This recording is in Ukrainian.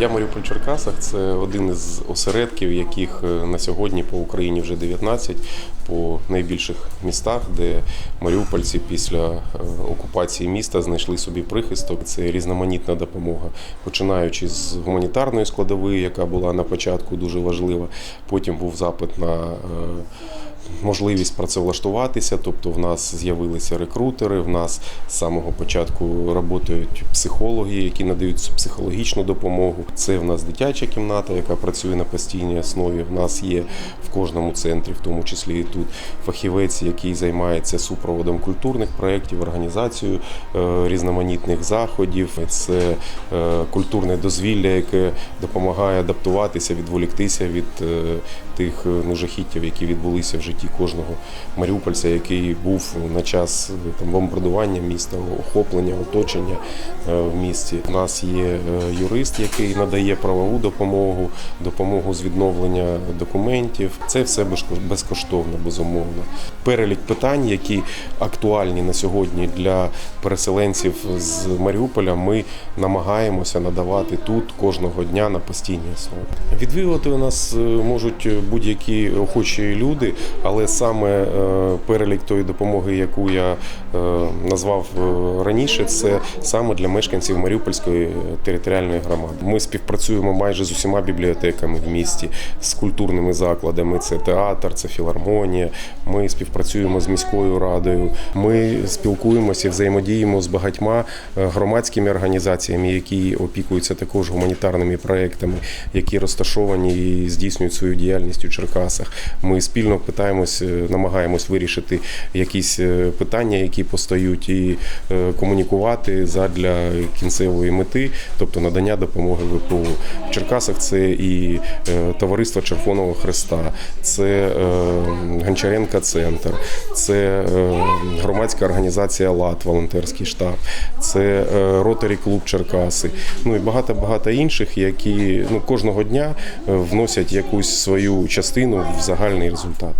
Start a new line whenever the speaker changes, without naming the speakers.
Я Маріуполь Черкасах це один із осередків, яких е, на сьогодні по Україні вже 19, по найбільших містах, де маріупольці після е, окупації міста знайшли собі прихисток. Це різноманітна допомога, починаючи з гуманітарної складової, яка була на початку дуже важлива. Потім був запит на е, можливість працевлаштуватися, тобто в нас з'явилися рекрутери, в нас з самого початку працюють психологи, які надають психологічну допомогу. Це в нас дитяча кімната, яка працює на постійній основі. В нас є в кожному центрі, в тому числі і тут фахівець, який займається супроводом культурних проєктів, організацією е, різноманітних заходів. Це е, культурне дозвілля, яке допомагає адаптуватися, відволіктися від е, тих е, ну, жахіттів, які відбулися в житті кожного маріупольця, який був на час е, там бомбардування міста, охоплення, оточення е, в місті. У нас є е, юрист, який надає правову допомогу, допомогу з відновлення документів. Це все безко- безкоштовно, безумовно. Перелік питань, які актуальні на сьогодні для переселенців з Маріуполя, ми намагаємося надавати тут кожного дня на постійній основі. Відвідувати у нас можуть будь-які охочі люди, але саме е, перелік тої допомоги, яку я е, назвав е, раніше, це саме для мешканців Маріупольської територіальної громади. Ми співпрацюємо майже з усіма бібліотеками в місті, з культурними закладами. Це театр, це філармонія. Ми співпрацюємо з міською радою. Ми спілкуємося і взаємодіємо з багатьма громадськими організаціями, які опікуються також гуманітарними проектами, які розташовані і здійснюють свою діяльність у Черкасах. Ми спільно питаємось, е, намагаємось вирішити якісь е, питання, які постають, і е, комунікувати задля кінцевої мети, тобто надання допомоги ВПО. В Черкасах це і товариство Червоного Христа, це Гончаренка Центр, це громадська організація ЛАТ, волонтерський штаб, це Ротарі Клуб Черкаси. Ну і багато багато інших, які ну кожного дня вносять якусь свою частину в загальний результат.